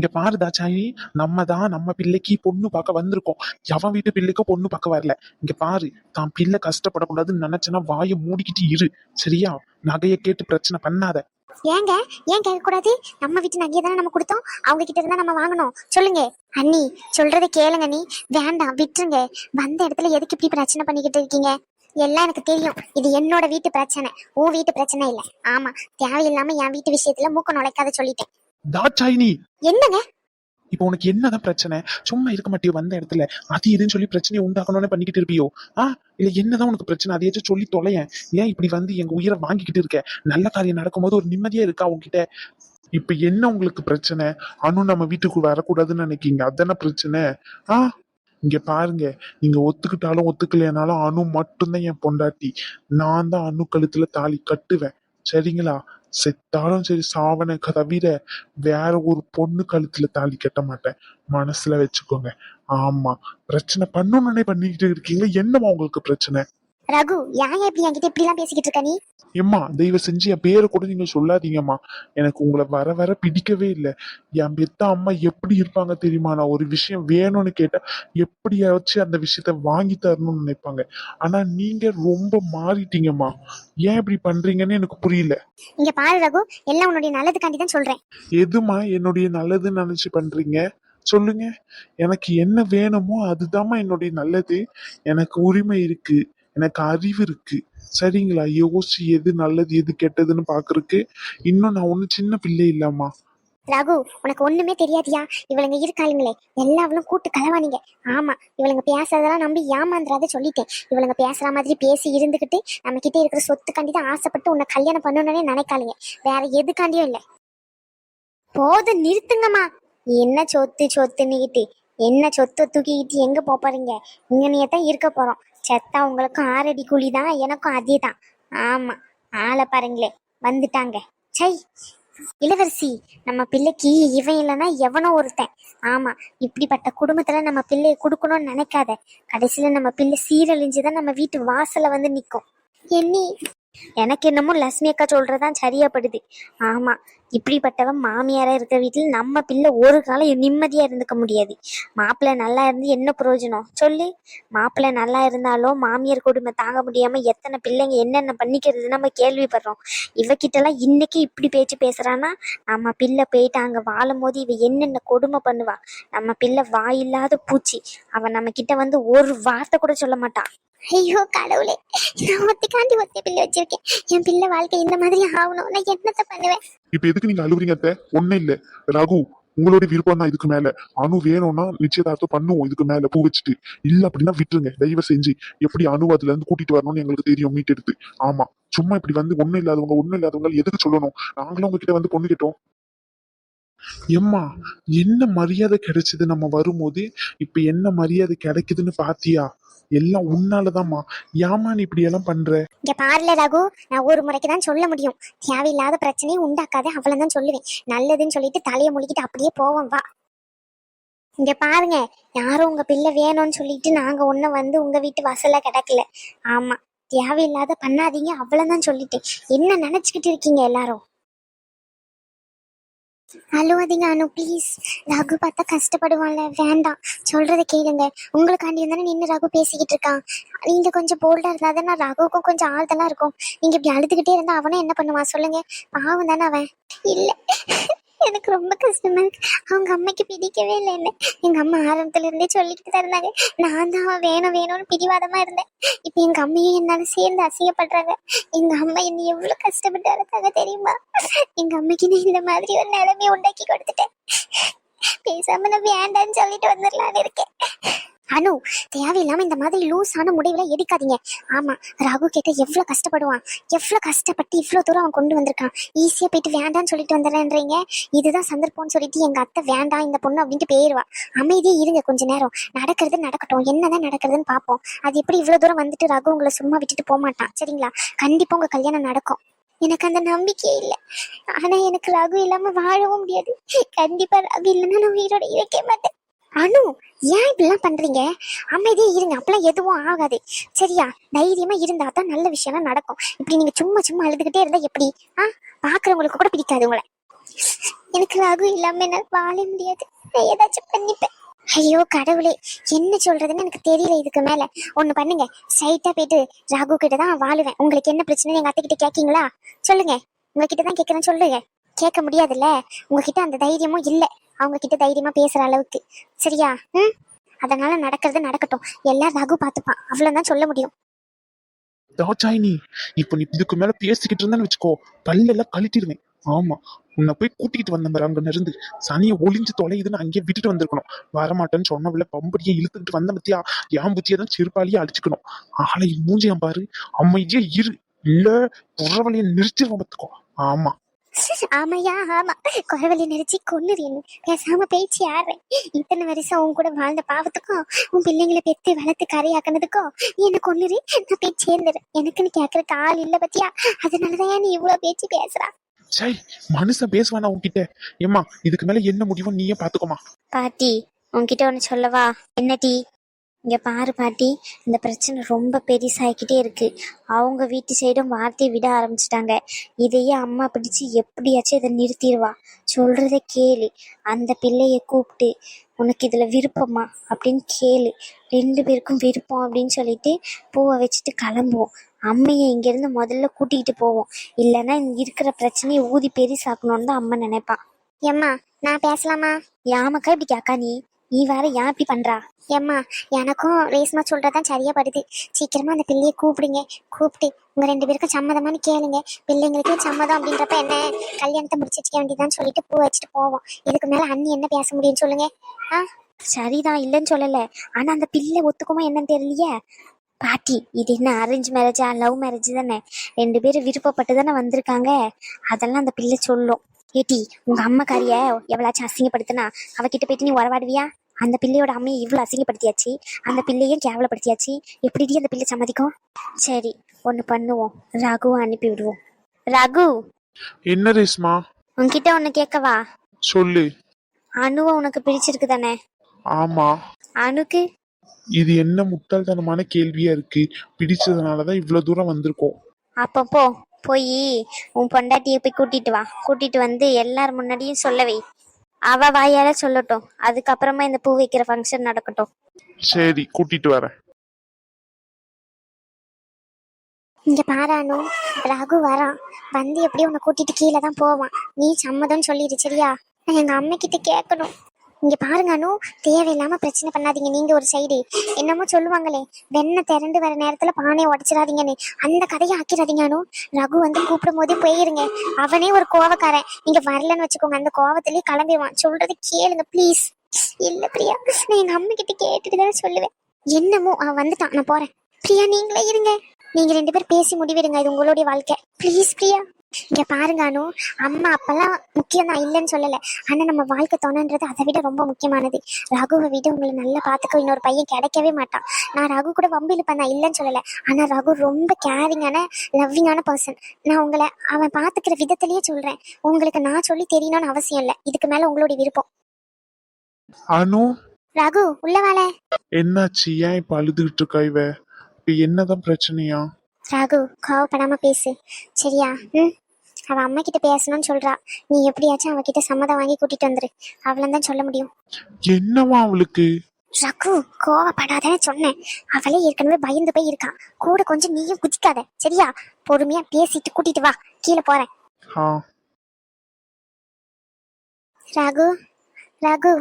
இங்க பாரு தாச்சாயி நம்ம தான் நம்ம பிள்ளைக்கு பொண்ணு பார்க்க வந்திருக்கோம். எவன் வீட்டு பிள்ளைக்கும் பொண்ணு பார்க்க வரல? இங்க பாரு தான் பிள்ளை கஷ்டப்படக்கூடாதுன்னு நினைச்சனா வாயை மூடிக்கிட்டு இரு. சரியா? நகையை கேட்டு பிரச்சனை பண்ணாத. ஏங்க ஏன் கேட்க கூடாது நம்ம வீட்டு நகையை தானே நம்ம கொடுத்தோம். அவங்க கிட்ட இருந்தா நம்ம வாங்கணும். சொல்லுங்க. அண்ணி சொல்றதை கேளுங்க நீ வேண்டாம் விட்டுருங்க. வந்த இடத்துல எதுக்கு இப்படி பிரச்சனை பண்ணிக்கிட்டு இருக்கீங்க? எல்லாம் எனக்கு தெரியும். இது என்னோட வீட்டு பிரச்சனை. உன் வீட்டு பிரச்சனை இல்ல. ஆமா தேவையில்லாம என் வீட்டு விஷயத்துல மூக்க நுழைக்காத சொல்லிட்டேன். தாச்சாயினி என்னங்க? இப்போ உனக்கு என்னதான் பிரச்சனை? சும்மா இருக்க மாட்டியோ வந்த இடத்துல? அது இதுன்னு சொல்லி பிரச்சனையை உண்டாக்கணும்னு பண்ணிக்கிட்டு இருப்பியோ? ஆ? இல்ல என்னதான் உனக்கு பிரச்சனை? அதையாச்சும் சொல்லி தொலையேன். ஏன் இப்படி வந்து எங்க உயிரை வாங்கிக்கிட்டு இருக்க? நல்ல காரியம் நடக்கும்போது ஒரு நிம்மதியா இருக்கா உன்கிட்ட? இப்ப என்ன உங்களுக்கு பிரச்சனை? அனு நம்ம வீட்டுக்கு வரக்கூடாதுன்னு நினைக்கீங்க. அதானே பிரச்சனை? ஆ? இங்க பாருங்க. நீங்க ஒத்துக்கிட்டாலும் ஒத்துக்கலைனாலும் அனு மட்டும்தான் என் பொண்டாட்டி. நான் தான் அனு கழுத்துல தாலி கட்டுவேன். சரிங்களா? செத்தாலும் சரி சாவனக்க தவிர வேற ஒரு பொண்ணு கழுத்துல தாலி கட்ட மாட்டேன். மனசுல வச்சுக்கோங்க. ஆமா. பிரச்சனை பண்ணணும்னே பண்ணிக்கிட்டு இருக்கீங்க. என்னவா உங்களுக்கு பிரச்சனை? ரகு ஏன் இப்படி என்கிட்ட இப்படி எல்லாம் பேசிக்கிட்டு இருக்க நீ? எம்மா தயவு செஞ்சு என் பேரை கூட நீங்க சொல்லாதீங்கம்மா. எனக்கு உங்களை வர வர பிடிக்கவே இல்லை. என் பெத்த அம்மா எப்படி இருப்பாங்க தெரியுமா? நான் ஒரு விஷயம் வேணும்னு கேட்டா எப்படியாச்சும் அந்த விஷயத்த வாங்கி தரணும்னு நினைப்பாங்க. ஆனா நீங்க ரொம்ப மாறிட்டீங்கம்மா. ஏன் இப்படி பண்றீங்கன்னு எனக்கு புரியல. இங்க பாரு ரகு எல்லாம் உன்னுடைய நல்லதுக்காண்டி தான் சொல்றேன். எதுமா என்னுடைய நல்லதுன்னு நினைச்சு பண்றீங்க? சொல்லுங்க. எனக்கு என்ன வேணுமோ அதுதாம்மா என்னுடைய நல்லது. எனக்கு உரிமை இருக்கு. எனக்கு அறிவு இருக்கு. சரிங்களா? யோசிச்சு எது நல்லது எது கெட்டதுன்னு பாக்குறதுக்கு இன்னும் நான் ஒன்னும் சின்ன பிள்ளை இல்லம்மா. ரகு உனக்கு ஒண்ணுமே தெரியாதியா? இவளுங்க இருக்காளுங்களே. எல்லாவளும் கூட்டு கலவானீங்க ஆமா இவளுங்க பேசுறதெல்லாம் நம்பி ஏமாந்துறாத சொல்லிட்டேன். இவளுங்க பேசுற மாதிரி பேசி இருந்துகிட்டு நம்ம கிட்ட இருக்கிற சொத்துக்காண்டி தான் ஆசைப்பட்டு உன்னை கல்யாணம் பண்ணணும்னே நினைக்காளுங்க. வேற எதுக்காண்டியும் இல்லை. போதும் நிறுத்துங்கம்மா. என்ன சொத்து சொத்துன்னுகிட்டு என்ன சொத்தை தூக்கிக்கிட்டு எங்க போறீங்க? இங்கனையே தான் இருக்க போறோம். செத்தா உங்களுக்கும் ஆறடி கூலி தான் எனக்கும் அதே தான் ஆமா ஆளை பாருங்களே வந்துட்டாங்க. சை இளவரசி நம்ம பிள்ளைக்கு இவன் இல்லைன்னா எவனோ ஒருத்தன். ஆமா இப்படிப்பட்ட குடும்பத்துல நம்ம பிள்ளைய கொடுக்கணும்னு நினைக்காத. கடைசியில நம்ம பிள்ளை சீரழிஞ்சுதான் நம்ம வீட்டு வாசல்ல வந்து நிற்கும் என்னி எனக்கு என்னமோ லட்சுமி அக்கா சொல்றதுதான் சரியாப்படுது. ஆமா இப்படிப்பட்டவன் மாமியாரா இருக்க வீட்டில் நம்ம பிள்ளை ஒரு காலம் நிம்மதியா இருந்துக்க முடியாது. மாப்பிள்ளை நல்லா இருந்து என்ன பிரயோஜனம்? சொல்லு. மாப்பிள்ளை நல்லா இருந்தாலும் மாமியார் கொடுமை தாங்க முடியாம எத்தனை பிள்ளைங்க என்னென்ன பண்ணிக்கிறது நம்ம கேள்விப்படுறோம். இவகிட்டலாம் இன்னைக்கு இப்படி பேச்சு பேசுறான்னா நம்ம பிள்ளை போயிட்டு அங்க வாழும் போது இவ என்னென்ன கொடுமை பண்ணுவா? நம்ம பிள்ளை வாயில்லாத பூச்சி. அவன் நம்ம கிட்ட வந்து ஒரு வார்த்தை கூட சொல்ல மாட்டான் ஐயோ கடவுளே. நான் ஒத்திக்காண்டி ஒத்தி பிள்ளை வச்சிருக்கேன். என் பிள்ளை வாழ்க்கை இந்த மாதிரி ஆகணும். நான் என்னத்த பண்ணுவேன்? இப்ப எதுக்கு நீங்க அழுவுறீங்க அத்தை? ஒண்ணும் இல்ல. ரகு உங்களோட விருப்பம் தான் இதுக்கு மேல. அணு வேணும்னா நிச்சயதார்த்தம் பண்ணுவோம் இதுக்கு மேல பூ வச்சுட்டு. இல்ல அப்படின்னா விட்டுருங்க. தயவு செஞ்சு எப்படி அணு அதுல இருந்து கூட்டிட்டு வரணும்னு எங்களுக்கு தெரியும் மீட் எடுத்து. ஆமா. சும்மா இப்படி வந்து ஒண்ணும் இல்லாதவங்க ஒண்ணும் இல்லாதவங்க எதுக்கு சொல்லணும்? நாங்களும் உங்ககிட்ட வந்து பொண்ணு கேட்டோம். எம்மா என்ன மரியாதை கிடைச்சது நம்ம வரும்போது? இப்ப என்ன மரியாதை கிடைக்குதுன்னு பாத்தியா? எல்லாம் உன்னாலதாம்மா. ஏமா நீ இப்படி எல்லாம் பண்ற? இங்க பாருல ரகு நான் ஒரு முறைக்கு தான் சொல்ல முடியும். தேவையில்லாத பிரச்சனையை உண்டாக்காத அவ்வளவு தான் சொல்லுவேன். நல்லதுன்னு சொல்லிட்டு தலையை முழுக்கிட்டு அப்படியே போவோம் வா. இங்க பாருங்க யாரும் உங்க பிள்ளை வேணும்னு சொல்லிட்டு நாங்க ஒன்னும் வந்து உங்க வீட்டு வாசல்ல கிடக்கல. ஆமா தேவையில்லாத பண்ணாதீங்க அவ்வளவுதான் சொல்லிட்டேன். என்ன நினைச்சுக்கிட்டு இருக்கீங்க எல்லாரும்? அழுவாதீங்க அனு ப்ளீஸ் ரகு பார்த்தா கஷ்டப்படுவான்ல வேண்டாம். சொல்றதை கேளுங்க. உங்களுக்காண்டி தானே நின்று ரகு பேசிக்கிட்டு இருக்கான். நீங்க கொஞ்சம் போல்டா இருந்தா தானே ரகுவுக்கும் கொஞ்சம் ஆறுதலா இருக்கும். நீங்க இப்படி அழுதுகிட்டே இருந்தா அவனும் என்ன பண்ணுவான்? சொல்லுங்க. பாவம் தானே அவன். இல்ல. எனக்கு ரொம்ப கஷ்டமா இருக்கு. அவங்க அம்மைக்கு பிடிக்கவே இல்லை என்ன. எங்க அம்மா ஆரம்பத்துல இருந்தே சொல்லிக்கிட்டு தான் இருந்தாங்க. நான் தான் அவன் வேணும் வேணும்னு பிடிவாதமா இருந்தேன். இப்ப எங்க அம்மையும் என்னால சேர்ந்து அசிங்கப்படுறாங்க. எங்க அம்மா என்னை எவ்வளவு கஷ்டப்பட்டு வளர்த்தாங்க தெரியுமா? எங்க அம்மைக்கு நான் இந்த மாதிரி ஒரு நிலைமையை உண்டாக்கி கொடுத்துட்டேன். பேசாம நான் வேண்டான்னு சொல்லிட்டு வந்துடலான்னு இருக்கேன். அனு தேவையில்லாம இந்த மாதிரி லூஸான முடிவுல எடுக்காதீங்க. ஆமா ரகு கேட்க எவ்வளவு கஷ்டப்படுவான். எவ்வளவு கஷ்டப்பட்டு இவ்வளவு தூரம் அவன் கொண்டு வந்திருக்கான். ஈஸியா போயிட்டு வேண்டாம்னு சொல்லிட்டு வந்துடுறேன்றீங்க. இதுதான் சந்தர்ப்பம்னு சொல்லிட்டு எங்க அத்தை வேண்டாம் இந்த பொண்ணு அப்படின்ட்டு போயிருவா. அமைதியே இருங்க கொஞ்ச நேரம். நடக்கிறது நடக்கட்டும். என்னதான் நடக்கிறதுன்னு பார்ப்போம். அது எப்படி இவ்வளவு தூரம் வந்துட்டு ரகு உங்களை சும்மா விட்டுட்டு போக மாட்டான். சரிங்களா? கண்டிப்பா உங்க கல்யாணம் நடக்கும். எனக்கு அந்த நம்பிக்கையே இல்லை. ஆனா எனக்கு ரகு இல்லாம வாழவும் முடியாது. கண்டிப்பா ரகு இல்லைன்னா நான் உயிரோட இருக்கவே மாட்டேன். அனு ஏன் இப்படிலாம் பண்றீங்க? அமைதியே இருங்க அப்பெல்லாம் எதுவும் ஆகாது. சரியா? தைரியமா இருந்தா தான் நல்ல விஷயம்லாம் நடக்கும். இப்படி நீங்க சும்மா சும்மா அழுதுகிட்டே இருந்தா எப்படி? ஆ? பாக்குறவங்களுக்கு கூட பிடிக்காது உங்களை. எனக்கு ராகு இல்லாம என்னால வாழ முடியாது. நான் ஏதாச்சும் பண்ணிப்பேன். ஐயோ கடவுளே. என்ன சொல்றதுன்னு எனக்கு தெரியல இதுக்கு மேல. ஒண்ணு பண்ணுங்க. ஸ்ட்ரைட்டா போயிட்டு ராகு கிட்ட தான் வாழுவேன். உங்களுக்கு என்ன பிரச்சனை எங்க அத்தை கிட்ட கேக்கீங்களா? சொல்லுங்க. உங்ககிட்ட தான் கேக்குறேன் சொல்லுங்க. கேட்க முடியாதுல்ல. உங்ககிட்ட அந்த தைரியமும் இல்லை. அவங்க கிட்ட தைரியமா பேசுற அளவுக்கு. சரியா? ம்? அதனால நடக்கிறது நடக்கட்டும். எல்லாம் ரகு பார்த்துப்பான். அவ்வளவுதான் சொல்ல முடியும். தாச்சாயினி இப்ப நீ இதுக்கு மேல பேசிக்கிட்டு இருந்தான்னு வச்சுக்கோ. பல்லெல்லாம் கழட்டிடுவேன். ஆமா உன்னை போய் கூட்டிகிட்டு வந்த பாரு அங்க இருந்து சனியை ஒளிஞ்சு தொலையுதுன்னு அங்கேயே விட்டுட்டு வந்திருக்கணும். வரமாட்டேன்னு சொன்னவில்ல பம்படியை இழுத்துக்கிட்டு வந்த பத்தியா? என் புத்தியை தான் செருப்பாலியே அடிச்சுக்கணும். ஆளை மூஞ்சியம் பாரு. அம்மையே இரு. இல்ல புறவழியை நிறுத்திடுவோம் பார்த்துக்கோ ஆமா. ஆமையா ஆமா. குறவழி நெரிச்சு கொன்னுறீங்க பேசாம பேச்சு ஆடுறேன். இத்தனை வருஷம் உன் கூட வாழ்ந்த பாவத்துக்கும் உன் பிள்ளைங்களை பெத்து வளர்த்து கரையாக்குனதுக்கும் நீ என்ன கொன்னுரு நான் போய் சேர்ந்துடுறேன் எனக்குன்னு கேட்கறக்கு ஆள் இல்ல பத்தியா? அதனாலதான் நீ இவ்வளவு பேச்சு பேசுறா? சை மனுஷன் பேசுவானா உன்கிட்ட? ஏம்மா இதுக்கு மேல என்ன முடிவும் நீயே பாத்துக்கோமா பாட்டி உன்கிட்ட ஒன்று சொல்லவா? என்ன டீ? இங்க பாரு பாட்டி இந்த பிரச்சனை ரொம்ப பெருசாகிக்கிட்டே இருக்கு. அவங்க வீட்டு சைடும் வார்த்தையை விட ஆரம்பிச்சிட்டாங்க. இதையே அம்மா பிடிச்சு எப்படியாச்சும் இதை நிறுத்திடுவா. சொல்றத கேளு. அந்த பிள்ளைய கூப்பிட்டு உனக்கு இதுல விருப்பமா? அப்படின்னு கேளு. ரெண்டு பேருக்கும் விருப்பம் அப்படின்னு சொல்லிட்டு பூவை வச்சுட்டு கிளம்புவோம். அம்மையை இங்கேருந்து முதல்ல கூட்டிகிட்டு போவோம். இல்லைன்னா இங்க இருக்கிற பிரச்சனையை ஊதி பெருசாக்கணும்னு தான் அம்மா நினைப்பான் ஏம்மா நான் பேசலாமா? யாமக்கா இப்படி கேக்கா நீ? நீ வேற ஏன் இப்படி பண்றா? ஏம்மா எனக்கும் ரேஸ்மா சொல்றதான் சரியா படுது சீக்கிரமா அந்த பிள்ளைய கூப்பிடுங்க. கூப்பிட்டு உங்க ரெண்டு பேருக்கும் சம்மதமானு கேளுங்க. பிள்ளைங்களுக்கு சம்மதம் அப்படின்றப்ப என்ன? கல்யாணத்தை முடிச்சு வச்சுக்க வேண்டியதான்னு சொல்லிட்டு பூ வச்சுட்டு போவோம். இதுக்கு மேல அண்ணி என்ன பேச முடியும்னு சொல்லுங்க. ஆ? சரிதான் இல்லைன்னு சொல்லல. ஆனா அந்த பிள்ளை ஒத்துக்குமா என்னன்னு தெரியலையே. பாட்டி இது என்ன அரேஞ்ச் மேரேஜா லவ் மேரேஜ் தானே? ரெண்டு பேரும் விருப்பப்பட்டு தானே வந்திருக்காங்க. அதெல்லாம் அந்த பிள்ளை சொல்லும். ஏட்டி உங்க அம்மாக்காரிய எவ்வளாச்சும் அசிங்கப்படுத்தினா? அவகிட்ட போயிட்டு நீ உறவாடுவியா? அந்த பிள்ளையோட அம்மையை இவ்வளவு அசிங்கப்படுத்தியாச்சு? அந்த பிள்ளையும் கேவலப்படுத்தியாச்சு? எப்படி அந்த பிள்ளை சம்மதிக்கும்? சரி ஒண்ணு பண்ணுவோம். ரகுவை அனுப்பி விடுவோம். ரகு! என்ன ரேஸ்மா உன்கிட்ட ஒண்ணு கேட்கவா? சொல்லு. அணுவை உனக்கு பிடிச்சிருக்கு தானே? ஆமா. அணுக்கு இது என்ன முட்டாள்தனமான கேள்வியா இருக்கு. பிடிச்சதுனாலதான் இவ்வளவு தூரம் வந்திருக்கோம். அப்போ போ போய். உன் பொண்டாட்டியை போய் கூட்டிட்டு வா. கூட்டிட்டு வந்து எல்லார் முன்னாடியும் சொல்ல வை. அவ வாயால சொல்லட்டும். அதுக்கப்புறமா இந்த பூ வைக்கிற ஃபங்க்ஷன் நடக்கட்டும். சரி கூட்டிட்டு வரேன். இங்க பாரானு ரகு வரான். வந்து எப்படி உன்னை கூட்டிட்டு கீழே தான் போவான். நீ சம்மதம் சொல்லிடு சரியா? நான் எங்க அம்மா கிட்ட கேட்கணும். இங்க பாருங்க அனு. தேவையில்லாம பிரச்சனை பண்ணாதீங்க. நீங்க ஒரு சைடு. என்னமோ சொல்லுவாங்களே வெண்ணெய் திரண்டு வர நேரத்துல பானையை உடைச்சிடாதீங்கன்னு. அந்த கதையை ஆக்கிடாதீங்க அனு. ரகு வந்து கூப்பிடும் போதே போயிருங்க. அவனே ஒரு கோவக்காரன். நீங்க வரலன்னு வச்சுக்கோங்க. அந்த கோவத்திலேயே கிளம்பிடுவான். சொல்றது கேளுங்க ப்ளீஸ் இல்ல பிரியா. நான் எங்க அம்மா கிட்ட கேட்டுட்டு தான் சொல்லுவேன். என்னமோ அவன் வந்துட்டான். நான் போறேன். பிரியா நீங்களே இருங்க. நீங்க ரெண்டு பேரும் பேசி முடிவிடுங்க. இது உங்களுடைய வாழ்க்கை. ப்ளீஸ் பிரியா. இங்க பாருங்க அனு. அம்மா அப்பெல்லாம் முக்கியம் தான் இல்லைன்னு சொல்லல. ஆனா நம்ம வாழ்க்கை துணைன்றது அதை விட ரொம்ப முக்கியமானது. ரகுவை விட உங்களை நல்லா பாத்துக்க இன்னொரு பையன் கிடைக்கவே மாட்டான். நான் ரகு கூட வம்பு இழுப்பேன் நான் இல்லைன்னு சொல்லல. ஆனா ரகு ரொம்ப கேரிங்கான லவ்விங்கான பர்சன் நான் உங்களை அவன் பாத்துக்கிற விதத்திலேயே சொல்றேன். உங்களுக்கு நான் சொல்லி தெரியணும்னு அவசியம் இல்லை. இதுக்கு மேல உங்களுடைய விருப்பம். அனு. ரகு உள்ள வாழ. என்னாச்சு? ஏன் இப்ப அழுதுகிட்டு இருக்கா இவ? இப்ப என்னதான் பிரச்சனையா? ராகு கோவப்படாம பேசு. சரியா? ம்? அவ அம்மா கிட்ட பேசணும்னு சொல்றா. நீ எப்படியாச்சும் அவகிட்ட சம்மதம் வாங்கி கூட்டிட்டு வந்துரு. அவ்வளவுதான் சொல்ல முடியும். என்னவா அவளுக்கு? ரகு கோவப்படாதன்னு சொன்னேன். அவளே ஏற்கனவே பயந்து போய் இருக்கா. கூட கொஞ்சம் நீயும் குதிக்காத சரியா? பொறுமையா பேசிட்டு கூட்டிட்டு வா. கீழே போறேன். ரகு ரகு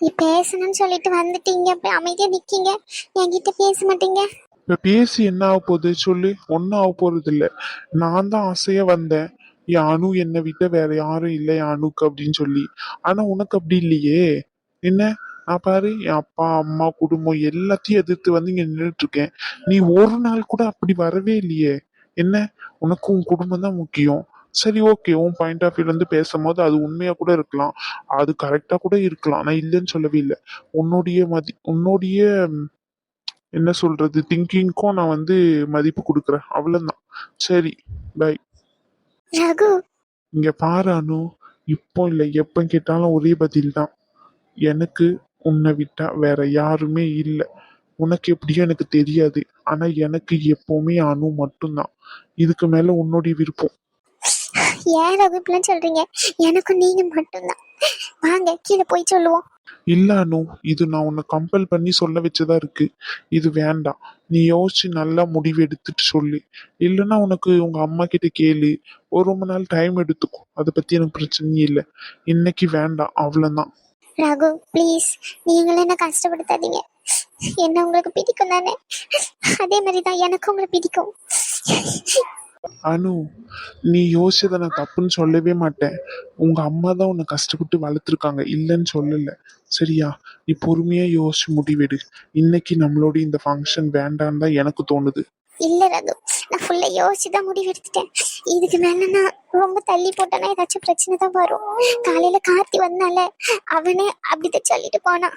நீ பேசணும்னு சொல்லிட்டு வந்துட்டீங்க. அப்படி அமைதியா நிக்கீங்க. என்கிட்ட பேச மாட்டீங்க. இப்ப பேசி என்ன ஆக போகுது? சொல்லு. ஒன்னும் ஆக போறது இல்ல நான் தான் ஆசையா வந்தேன். என் அணு என்னை விட்ட வேற யாரும் இல்லை என் அணுக்கு அப்படின்னு சொல்லி. ஆனா உனக்கு அப்படி இல்லையே. என்ன? நான் பாரு என் அப்பா அம்மா குடும்பம் எல்லாத்தையும் எதிர்த்து வந்து இங்க நின்றுட்டு இருக்கேன். நீ ஒரு நாள் கூட அப்படி வரவே இல்லையே. என்ன? உனக்கு உன் குடும்பம் தான் முக்கியம். சரி ஓகே உன் பாயிண்ட் ஆஃப் வியூல இருந்து பேசும்போது அது உண்மையா கூட இருக்கலாம். அது கரெக்டா கூட இருக்கலாம். நான் இல்லைன்னு சொல்லவே இல்லை. உன்னுடைய மதி உன்னுடைய என்ன சொல்றது திங்கிங்க்கும் நான் வந்து மதிப்பு கொடுக்குறேன். அவ்வளவுதான். சரி பை ரகு. இங்க பாரு அனு. இப்போ இல்லை எப்போ கேட்டாலும் ஒரே பதில் தான் எனக்கு உன்னை விட்டா வேற யாருமே இல்லை. உனக்கு எப்படியோ எனக்கு தெரியாது. ஆனா எனக்கு எப்பவுமே அனு மட்டும்தான். இதுக்கு மேல உன்னுடைய விருப்பம். ஏன் ரகு இப்படிலாம் சொல்றீங்க? எனக்கும் நீங்க மட்டும்தான். வாங்க கீழே போய் சொல்லுவோம். இல்ல அனு இது நான் உன்னை கம்பல் பண்ணி சொல்ல வச்சதா இருக்கு. இது வேண்டாம் நீ யோசிச்சு நல்லா முடிவு எடுத்துட்டு சொல்லு. இல்லைன்னா உனக்கு உங்க அம்மா கிட்ட கேளு. ஒரு ரொம்ப நாள் டைம் எடுத்துக்கும் அதை பத்தி எனக்கு பிரச்சனையே இல்லை. இன்னைக்கு வேண்டாம் அவ்வளவுதான் ராகு ப்ளீஸ் நீங்களும் என்ன கஷ்டப்படுத்தாதீங்க. என்ன உங்களுக்கு பிடிக்கும் தானே அதே மாதிரி தான் எனக்கு உங்களை பிடிக்கும். அனு நீ யோசிச்சதை நான் தப்புன்னு சொல்லவே மாட்டேன். உங்க அம்மா தான் உன்னை கஷ்டப்பட்டு வளர்த்துருக்காங்க. இல்லைன்னு சொல்லல. சரியா? நீ பொறுமையா யோசிச்சு முடிவெடு. இன்னைக்கு நம்மளோட இந்த ஃபங்க்ஷன் வேண்டான்னு தான் எனக்கு தோணுது. இல்ல ரகு நான் ஃபுல்லா யோசிச்சு தான் முடிவு எடுத்துட்டேன் இதுக்கு மேல நான் ரொம்ப தள்ளி போட்டேன்னா ஏதாச்சும் பிரச்சனை தான் வரும். காலையில கார்த்தி வந்தால அவனே அப்படிதான் சொல்லிட்டு போனான்.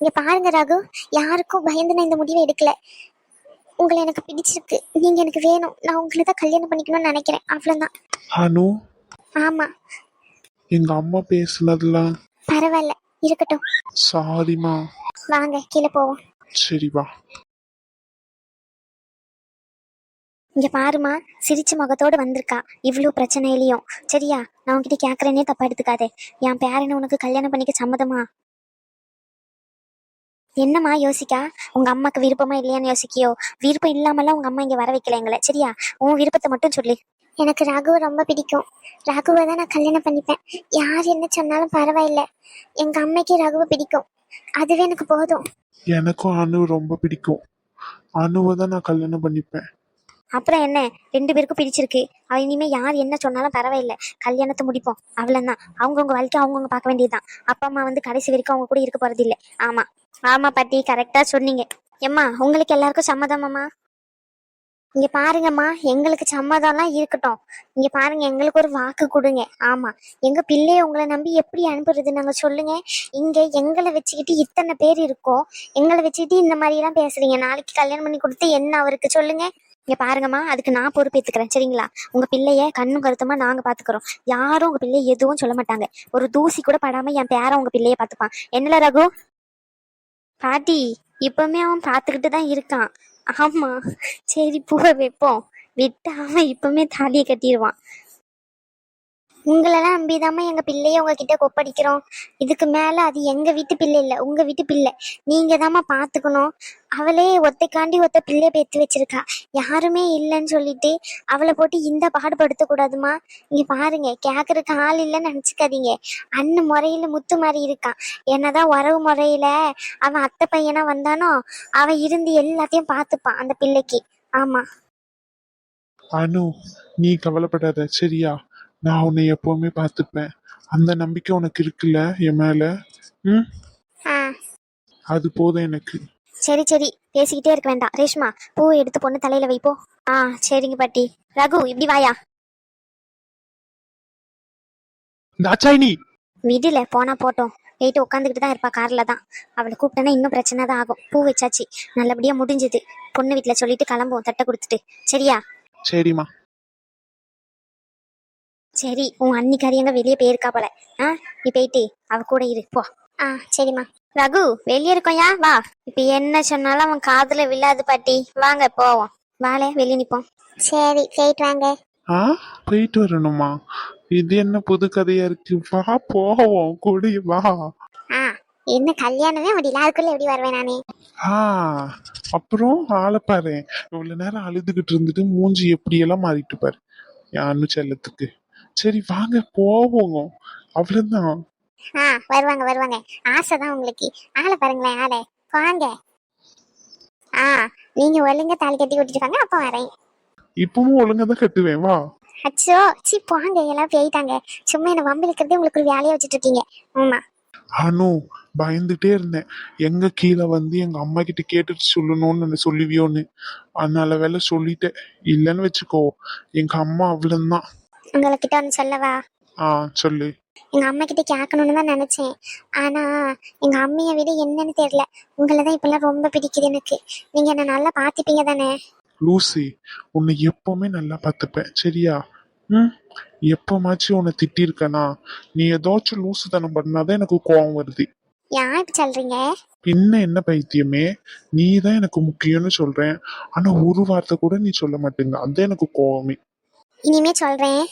இங்க பாருங்க ரகு யாருக்கும் பயந்து நான் இந்த முடிவை எடுக்கல. உங்களை எனக்கு பிடிச்சிருக்கு. நீங்க எனக்கு வேணும். நான் உங்களை தான் கல்யாணம் பண்ணிக்கணும்னு நினைக்கிறேன். அவ்வளவுதான். அனு? ஆமா. எங்க அம்மா பேசுனதெல்லாம் பரவாயில்ல. இருக்கட்டும். சாரிமா வாங்க கீழே போவோம். சரி வா. இங்க பாருமா சிரிச்ச முகத்தோட வந்திருக்கா. இவ்வளோ பிரச்சனையிலையும். சரியா? நான் உன்கிட்ட கேட்கறேனே தப்பா எடுத்துக்காதே. என் பேரனை உனக்கு கல்யாணம் பண்ணிக்க சம்மதமா? என்னம்மா யோசிக்கா? உங்க அம்மாக்கு விருப்பமா இல்லையான்னு யோசிக்கியோ? விருப்பம் இல்லாமலாம் உங்க அம்மா இங்க வர வைக்கல எங்களை. சரியா? உன் விருப்பத்தை மட்டும் சொல்லு. எனக்கு ராகுவை ரொம்ப பிடிக்கும். ராகுவை தான் நான் கல்யாணம் பண்ணிப்பேன். யார் என்ன சொன்னாலும் பரவாயில்ல. எங்க அம்மைக்கு ராகுவை பிடிக்கும். அதுவே எனக்கு போதும். எனக்கும் அனு ரொம்ப பிடிக்கும். அனுவை தான் நான் கல்யாணம் பண்ணிப்பேன். அப்புறம் என்ன? ரெண்டு பேருக்கும் பிடிச்சிருக்கு. அவ இனிமே யார் என்ன சொன்னாலும் பரவாயில்ல. கல்யாணத்தை முடிப்போம். அவ்வளோதான் அவங்கவுங்க வாழ்க்கை அவங்கவுங்க பார்க்க வேண்டியதுதான். அப்பா அம்மா வந்து கடைசி வரைக்கும் அவங்க கூட இருக்க போறது இல்லை ஆமா. ஆமா பாட்டி. கரெக்டா சொன்னீங்க. எம்மா உங்களுக்கு எல்லாருக்கும் சம்மதமாம்மா? இங்க பாருங்கம்மா. எங்களுக்கு சம்மதம்லாம் இருக்கட்டும். இங்க பாருங்க எங்களுக்கு ஒரு வாக்கு கொடுங்க. ஆமா. எங்க பிள்ளைய உங்களை நம்பி எப்படி அனுப்புறது நாங்க சொல்லுங்க. இங்க எங்களை வச்சுக்கிட்டு இத்தனை பேர் இருக்கோம். எங்களை வச்சுக்கிட்டு இந்த மாதிரி எல்லாம் பேசுறீங்க. நாளைக்கு கல்யாணம் பண்ணி கொடுத்து என்ன அவருக்கு சொல்லுங்க. இங்க பாருங்கம்மா அதுக்கு நான் பொறுப்பேற்றுக்கிறேன் சரிங்களா? உங்க பிள்ளைய கண்ணும் கருத்துமா நாங்க பாத்துக்கிறோம். யாரும் உங்க பிள்ளைய எதுவும் சொல்ல மாட்டாங்க. ஒரு தூசி கூட படாம என் பேர உங்க பிள்ளைய பாத்துப்பான். என்னல ரகு? பாட்டி இப்பவுமே அவன் பாத்துக்கிட்டு தான் இருக்கான். ஆமா சரி பூவ வைப்போம். விட்டு அவன் இப்பவுமே தாலியை கட்டிடுவான் உங்களெல்லாம் நம்பிதாம்மா எங்க பிள்ளைய உங்ககிட்ட கொப்படிக்கிறோம் இதுக்கு மேல அது எங்க வீட்டு பிள்ளை இல்ல உங்க வீட்டு பிள்ளை. நீங்க தாம்மா பாத்துக்கணும். அவளே ஒத்தைக்காண்டி ஒத்த பிள்ளைய பேத்து வச்சிருக்கா. யாருமே இல்லைன்னு சொல்லிட்டு அவளை போட்டு இந்த பாடுபடுத்த கூடாதுமா பாருங்க கேக்குறதுக்கு ஆள் இல்லைன்னு நினைச்சுக்காதீங்க. அண்ணன் முறையில முத்து மாதிரி இருக்கான் என்னதான் உறவு முறையில அவன் அத்தை பையனா வந்தானோ அவன் இருந்து எல்லாத்தையும் பார்த்துப்பான் அந்த பிள்ளைக்கு. ஆமா. அனு நீ கவலைப்படாத சரியா? நான் உன்னை எப்பவுமே பார்த்துப்பேன். அந்த நம்பிக்கை உனக்கு இருக்குல்ல என் மேல? ம்? அது போதும் எனக்கு. சரி சரி. பேசிக்கிட்டே இருக்க வேண்டாம். ரேஷ்மா பூவை எடுத்து பொண்ணு தலையில வைப்போ ஆ சரிங்க பாட்டி. ரகு இப்படி வாயா. இந்த அச்சாயினி! விடுல போனா போட்டோம். போயிட்டு உட்காந்துக்கிட்டு தான் இருப்பா கார்ல தான். அவளை கூப்பிட்டனா இன்னும் பிரச்சனை தான் ஆகும். பூ வச்சாச்சு. நல்லபடியா முடிஞ்சுது. பொண்ணு வீட்டுல சொல்லிட்டு கிளம்புவோம். தட்டை கொடுத்துட்டு. சரியா? சரிம்மா. சரி உன் அன்னிக்காரி எங்க வெளியே போயிருக்கா போல. ஆ நீ போயிட்டு அவ கூட இரு போ. ஆ சரிம்மா. ரகு வெளியே இருக்கோயா வா. இப்ப என்ன சொன்னாலும் அவன் காதுல விழாது பாட்டி. வாங்க போவோம். வாலே வெளியே நிப்போம். சரி போயிட்டு வாங்க. ஆ போயிட்டு வரணுமா? இது என்ன புது கதையா இருக்கு? வா போவோம். கொடி வா. ஆ என்ன கல்யாணமே முடியல அதுக்குள்ள எப்படி வருவேன் நானே? ஆ அப்புறம் ஆளை பாரு இவ்வளவு நேரம் அழுதுகிட்டு இருந்துட்டு மூஞ்சி எப்படியெல்லாம் மாறிட்டு பாரு. அனு செல்லத்துக்கு சரி வாங்க போவோம். அவ்வளவுதான். ஆ வருவாங்க வருவாங்க. ஆசைதான் உங்களுக்கு. ஆளை பாருங்களேன் ஆளை. வாங்க. ஆ நீங்க ஒழுங்கா தாலி கட்டி விட்டுட்டு வாங்க அப்ப வரேன். இப்பவும் ஒழுங்கா தான் கட்டுவேன் வா. அச்சோ சி போங்க எல்லாம் போயிட்டாங்க. சும்மா என்ன வம்பிழுக்கிறதே உங்களுக்கு ஒரு வேலையா வச்சுட்டு இருக்கீங்க. ஆமா. அனு பயந்துட்டே இருந்தேன். எங்க கீழே வந்து எங்க அம்மா கிட்ட கேட்டுட்டு சொல்லணும்னு சொல்லுவியோன்னு. அதனால வேலை சொல்லிட்டேன். இல்லைன்னு வச்சுக்கோ. எங்க அம்மா அவ்வளவுதான். உங்ககிட்ட ஒன்று சொல்லவா? ஆ சொல்லு. எங்க அம்மா கிட்ட கேட்கணும்னு தான் நினைச்சேன். ஆனா எங்க அம்மையை விட என்னன்னு தெரியல. உங்களை தான் இப்பெல்லாம் ரொம்ப பிடிக்குது எனக்கு. நீங்க என்ன நல்லா பாத்துப்பீங்க தானே? லூசி உன்னை எப்பவுமே நல்லா பார்த்துப்பேன். சரியா? ம்? எப்பமாச்சும் உன்னை திட்டிருக்கனா? நீ ஏதாச்சும் லூசுத்தனம் பண்ணாதான் எனக்கு கோவம் வருது. ஏன் இப்படி சொல்றீங்க? பின்ன என்ன பைத்தியமே? நீ தான் எனக்கு முக்கியம்னு சொல்றேன். ஆனா ஒரு வார்த்தை கூட நீ சொல்ல மாட்டேங்க. அதான் எனக்கு கோவமே. இனிமே சொல்றேன்.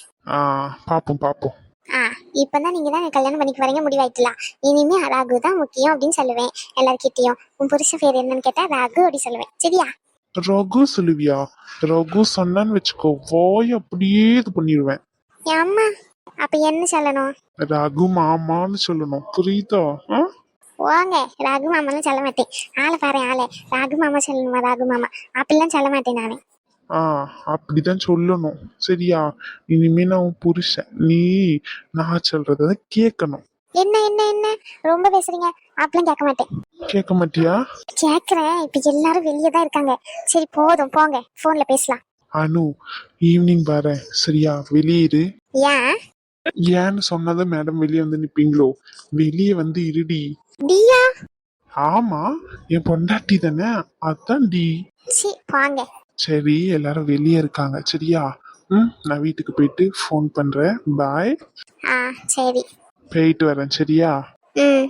பாப்போம் பாப்போம். ஆ இப்பதான் நீங்க தான் கல்யாணம் பண்ணிக்க வரீங்க முடிவாயிட்டலாம் இனிமே ராகு தான் முக்கியம் அப்படின்னு சொல்லுவேன் எல்லார்கிட்டயும். உன் புருஷன் பேர் என்னன்னு கேட்டா ராகு அப்படி சொல்லுவேன். சரியா? ரகு சொல்லுவியா? ரகு சொன்னான்னு வச்சுக்கோ வாய் அப்படியே இது பண்ணிடுவேன் அம்மா அப்ப என்ன சொல்லணும்? ரகு மாமான்னு சொல்லணும் புரியுதா? ஆ? வாங்க ராகு மாமாலாம் சொல்ல மாட்டேன். ஆளை பாரு ஆளை. ராகு மாமா சொல்லணுமா ராகு மாமா? அப்படிலாம் சொல்ல மாட்டேன் நானு. ஆ அப்படிதான் சொல்லணும். சரியா? இனிமே நான் உன் புருஷன். நீ நான் சொல்றத கேட்கணும் என்ன என்ன என்ன? ரொம்ப பேசுறீங்க. அப்படிலாம் கேட்க மாட்டேன். கேட்க மாட்டியா? கேக்குறேன் இப்ப எல்லாரும் வெளியே தான் இருக்காங்க. சரி போதும் போங்க. போன்ல பேசலாம். அனு ஈவினிங் வரேன் சரியா? வெளியே இரு. ஏன்? ஏன்னு சொன்னதை மேடம் வெளியே வந்து நிப்பீங்களோ? வெளியே வந்து இருடி. டியா? ஆமா என் பொண்டாட்டி தானே. அதான் டி. சி போங்க சரி எல்லாரும் வெளியே இருக்காங்க. சரியா? ம் நான் வீட்டுக்கு போயிட்டு ஃபோன் பண்றேன். பாய் ஆ சரி. போயிட்டு வரேன். சரியா? ம்.